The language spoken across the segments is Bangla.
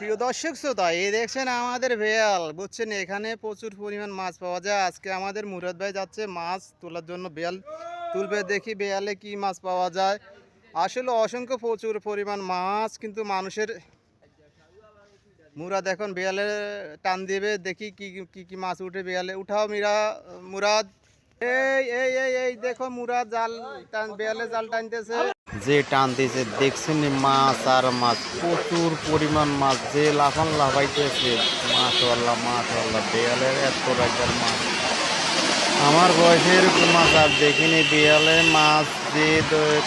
প্রিয় দর্শক শ্রোতা, এই দেখছেন আমাদের বেয়াল বুঝছেন, এখানে প্রচুর পরিমাণ মাছ পাওয়া যায়। আজকে আমাদের মুরাদ ভাই যাচ্ছে মাছ তোলার জন্য বেয়াল তুলবে। দেখি বেয়ালে কি মাছ পাওয়া যায়। আসলে অসংখ্য প্রচুর পরিমাণ মাছ, কিন্তু মানুষের মুরাদ এখন বেয়ালে টান দিবে। দেখি কি কি কি মাছ উঠে বেয়ালে উঠাও মিরা, মুরাদ। এই এই এই দেখো মুরাদ জাল টান বেয়ালে জাল টানতেছে। যে টান দিয়েছে, দেখছেন মাছ আর মাছ, প্রচুর পরিমাণ মাছ, যে লাফান লাফাইতেছে মাশাল্লাহ মাশাল্লাহ বেয়ালের এত রাজার মাছ। আমার বয়সে এরকম মাছ আর দেখিনি বেয়ালে মাছ যে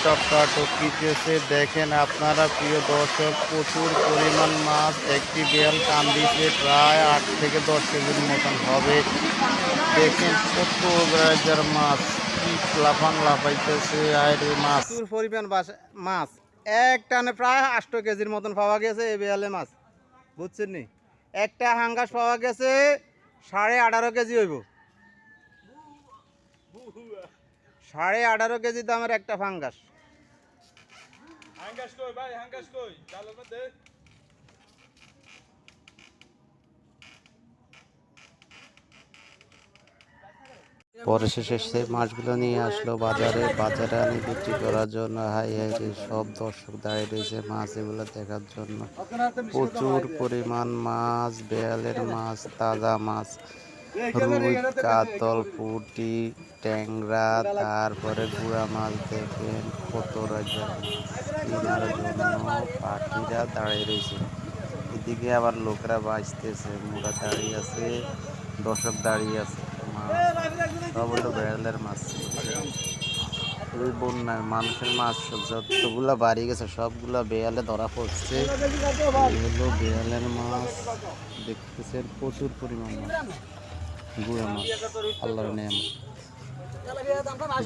টপকা টপকিতেছে, দেখেন আপনারা প্রিয় দর্শক, প্রচুর পরিমাণ মাছ, একটি বেয়াল টান দিয়েছে, প্রায় আট থেকে দশ কেজির মতন হবে। দেখেন কত রাজার মাছ। লাফান লাফাইতেছে আরে মাছ। প্রচুর পরিমাণ মাছ। এক টানে প্রায় আষ্ট কেজির মতন পাওয়া গেছে এই বেয়ালে মাছ। বুঝছেন নি? একটা হাঙ্গাস পাওয়া গেছে সাড়ে আঠারো কেজি হইব। সাড়ে আঠারো কেজি দামের একটা ফাঙ্গাস। হাঙ্গাস কই ভাই হাঙ্গাস কই? পরে শেষে সে মাছগুলো নিয়ে আসলো বাজারে। বাজারে আনি বিক্রি করার জন্য। হাই হাই সব দর্শক দাঁড়িয়ে রয়েছে মাছ এগুলো দেখার জন্য। প্রচুর পরিমাণ মাছ, বেয়ালের মাছ, তাজা মাছ, রুই, কাতল, পুটি, ট্যাংরা, তারপরে গুড়া মাছ দেখেন কত রাজার জন্য পাখিরা দাঁড়িয়ে রয়েছে। এদিকে আবার লোকরা বাঁচতেছে, মোরা দাঁড়িয়ে আছে, দর্শক দাঁড়িয়ে আছে। সব হলো বেড়ালের মাছ। এই মানুষের মাছ যতগুলা বাড়ি গেছে, সবগুলা বেয়ালে ধরা পড়ছে। এই বেয়ালের মাছ। দেখতেছেন প্রচুর পরিমাণ মাছ। গুঁড়ো মাছ। আল্লাহর নেম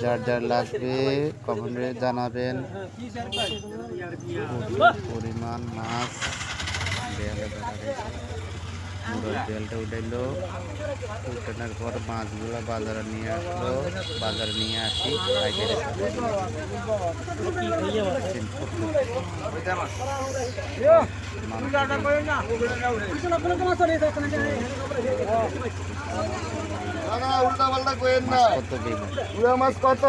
যার যার লাগবে কমেন্টে জানাবেন। পরিমাণ মাছ বেয়ালে ধরা বেলটা উঠাইলো। উঠানোর পর মাছগুলো বাজারে নিয়ে আসলো। বাজারে নিয়ে আসি কত মাছ কত?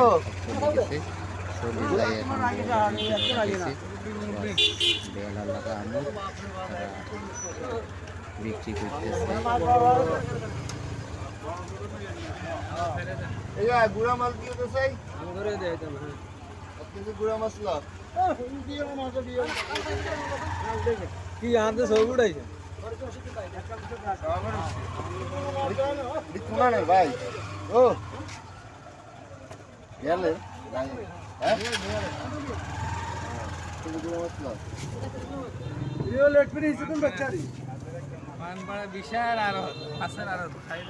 গেছে চলে যায় এখন গেছে। বেলা লাগা আমুক তারা বিক্রি করতেছে এই গুড়া মাছ দিয়ে তো চাই কিন্তু গুড়া মাছ লাভ কি আনতে সব উঠাইছে কোনা নেই ভাই। ও। গেলে হ্যাঁ? কিন্তু গুড়া মাছ লাভ ইও লেট ফিরে ইসে কোন বাচ্চা রে মান বড় বিশাল আর আছে আর খাই